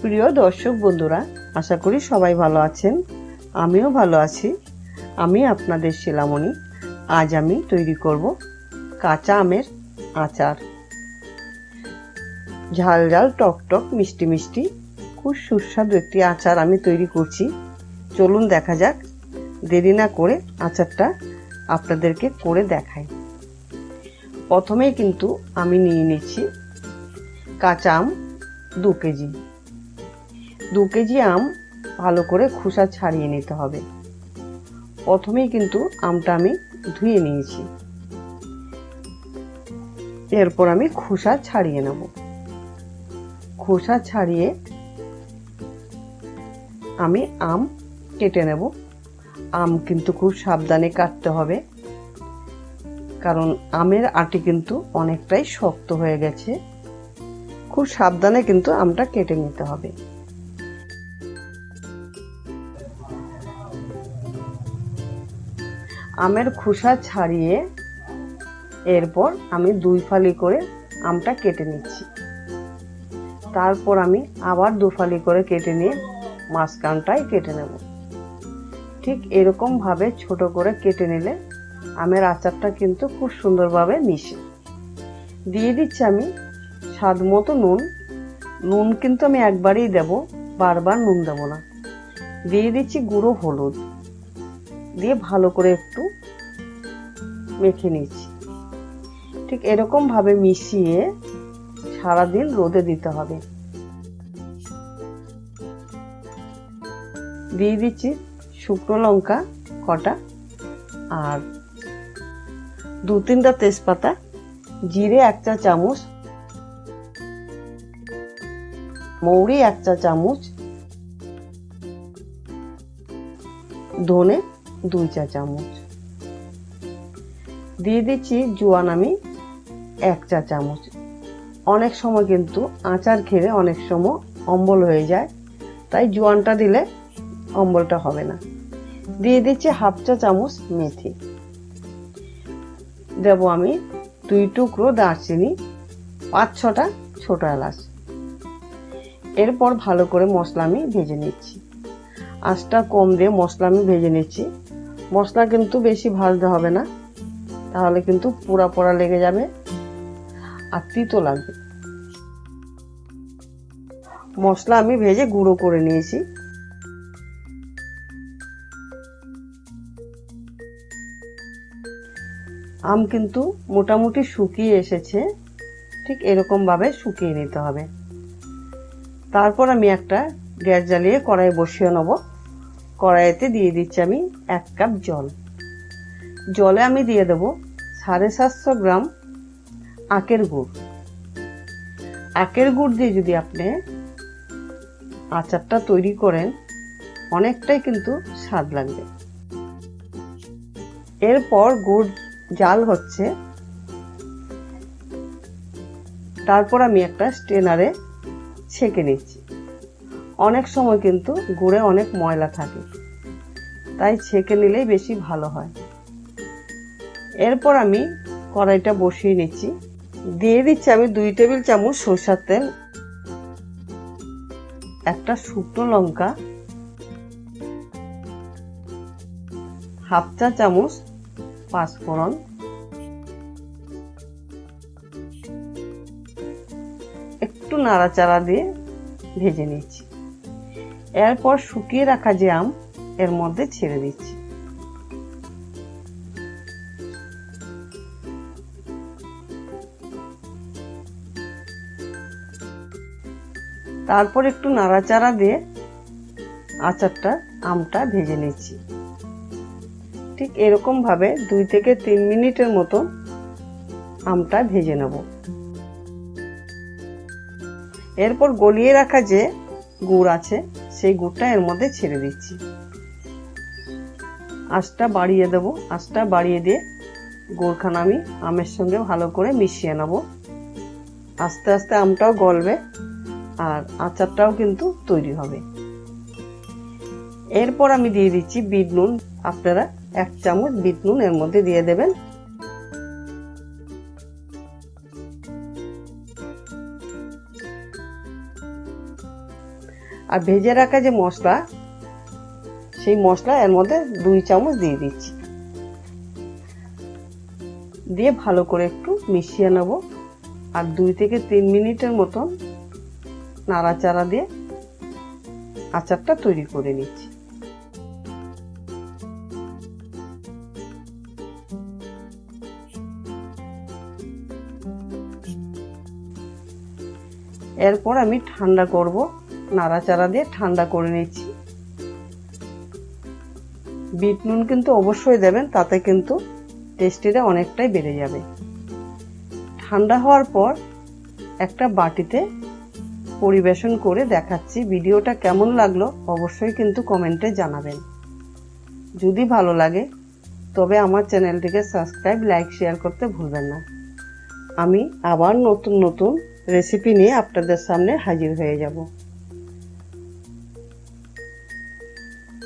প্রিয় দর্শক বন্ধুরা, আশা করি সবাই ভালো আছেন। আমিও ভালো আছি। আমি আপনাদের শিলামণি। আজ আমি তৈরি করব কাঁচা আমের আচার। ঝাল ঝাল, টক টক, মিষ্টি মিষ্টি, খুব সুস্বাদু একটি আচার আমি তৈরি করছি। চলুন দেখা যাক। দেরি না করে আচারটা আপনাদেরকে করে দেখাই। প্রথমেই কিন্তু আমি নিয়ে নিচ্ছি কাঁচা আম দু কেজি। দু কেজি আম ভালো করে খোসা ছাড়িয়ে নিতে হবে। প্রথমেই কিন্তু আমটা আমি ধুয়ে নিয়েছি। এরপর আমি খোসা ছাড়িয়ে নেব। খোসা ছাড়িয়ে আমি আম কেটে নেব। আম কিন্তু খুব সাবধানে কাটতে হবে। কারণ আমের আটি কিন্তু অনেকটাই শক্ত হয়ে গেছে। খুব সাবধানে কিন্তু আমটা কেটে নিতে হবে। আমের খোসা ছাড়িয়ে এরপর আমি দুই ফালি করে আমটা কেটে নিচ্ছি। তারপর আমি আবার দু ফালি করে কেটে নিয়ে মাঝখানটাই কেটে নেব। ঠিক এরকমভাবে ছোট করে কেটে নিলে আমের আচারটা কিন্তু খুব সুন্দরভাবে মিশে। দিয়ে দিচ্ছি আমি স্বাদ মতো নুন। নুন কিন্তু আমি একবারই দেব, বারবার নুন দেব না। দিয়ে দিচ্ছি গুঁড়ো হলুদ। দিয়ে ভালো করে একটু মেখে নিচ্ছি। ঠিক এরকম ভাবে মিশিয়ে সারাদিন রোদে দিতে হবে। দিয়ে দিচ্ছি শুকনো লঙ্কা কটা আর দু তিনটা তেজপাতা, জিরে এক চা চামচ, মৌরি এক চা চামচ, ধনে দুই চা চামচ। দিয়ে দিচ্ছি জোয়ান আমি এক চা চামচ। অনেক সময় কিন্তু আচার খেলে অনেক সময় অম্বল হয়ে যায়, তাই জোয়ানটা দিলে অম্বলটা হবে না। দিয়ে দিচ্ছি হাফ চা চামচ মেথি। দেব আমি দুই টুকরো দারচিনি, পাঁচ ছটা ছোট এলাচ। এরপর ভালো করে মশলা আমি ভেজে নিচ্ছি। আঁচটা কম দিয়ে মশলা আমি ভেজে নিচ্ছি। মশলা কিন্তু বেশি ভাজতে হবে না। তাহলে কিন্তু পোড়া পোড়া লেগে যাবে আর তিতো লাগবে। মশলা আমি ভেজে গুঁড়ো করে নিয়েছি। আম কিন্তু মোটামুটি শুকিয়ে এসেছে। ঠিক এরকমভাবে শুকিয়ে নিতে হবে। তারপর আমি একটা গ্যাস জ্বালিয়ে কড়াই বসিয়ে নেব। কড়াইতে দিয়ে দিচ্ছি আমি এক কাপ জল। জলে আমি দিয়ে দেব সাড়ে সাতশো গ্রাম আখের গুড়। আখের গুড় দিয়ে যদি আপনি আচারটা তৈরি করেন, অনেকটাই কিন্তু স্বাদ লাগবে। এরপর গুড় জাল হচ্ছে। তারপর আমি একটা স্টেনারে ছেঁকে নিচ্ছি। অনেক সময় কিন্তু গুড়ে অনেক ময়লা থাকে। তাই ছেঁকে নিলেই বেশি ভালো হয়। এরপর আমি কড়াইটা বসিয়ে নিচ্ছি। দিয়ে দিচ্ছি আমি দুই টেবিল চামচ সরষার তেল, একটা শুকনো লঙ্কা, হাফ চা চামচ পাঁচফোড়ন, একটু নাড়াচাড়া দিয়ে ভেজে নিচ্ছি। এরপর শুকিয়ে রাখা যে আম, এর মধ্যে ছেড়ে দিচ্ছি। তারপর একটু নাড়াচাড়া দিয়ে আচারটা, আমটা ভেজে নিচ্ছি। ঠিক এরকম ভাবে দুই থেকে তিন মিনিটের মতো আমটা ভেজে নেব। এরপর গলিয়ে রাখা যে গুড় আছে সেই গুড়টা এর মধ্যে ছেড়ে দিচ্ছি। আঁচটা বাড়িয়ে দেব। আঁচটা বাড়িয়ে দিয়ে গুড়খানা আমি আমের সঙ্গে ভালো করে মিশিয়ে নেব। আস্তে আস্তে আমটাও গলবে আর আচারটাও কিন্তু তৈরি হবে। এরপর আমি দিয়ে দিচ্ছি বিট নুন। আপনারা এক চামচ বিট নুন এর মধ্যে দিয়ে দেবেন। আর ভেজে রাখা যে মশলা, সেই মশলা এর মধ্যে দুই চামচ দিয়ে দিচ্ছি। দিয়ে ভালো করে একটু মিশিয়ে নেব আর দুই থেকে তিন মিনিটের মতন নাড়াচাড়া দিয়ে আচারটা তৈরি করে নিচ্ছি। এরপর আমি ঠান্ডা করব নাড়াচাড়া দিয়ে ঠান্ডা করে নিচ্ছি। বিট নুন কিন্তু অবশ্যই দেবেন, তাতে কিন্তু টেস্টিটা অনেকটাই বেড়ে যাবে। ঠান্ডা হওয়ার পর একটা বাটিতে পরিবেশন করে দেখাচ্ছি ভিডিওটা কেমন লাগল, অবশ্যই কিন্তু কমেন্টে জানাবেন। যদি ভালো লাগে, তবে আমার চ্যানেলটিকে সাবস্ক্রাইব, লাইক, শেয়ার করতে ভুলবেন না। আমি আবার নতুন নতুন রেসিপি নিয়ে আপনাদের সামনে হাজির হয়ে যাব।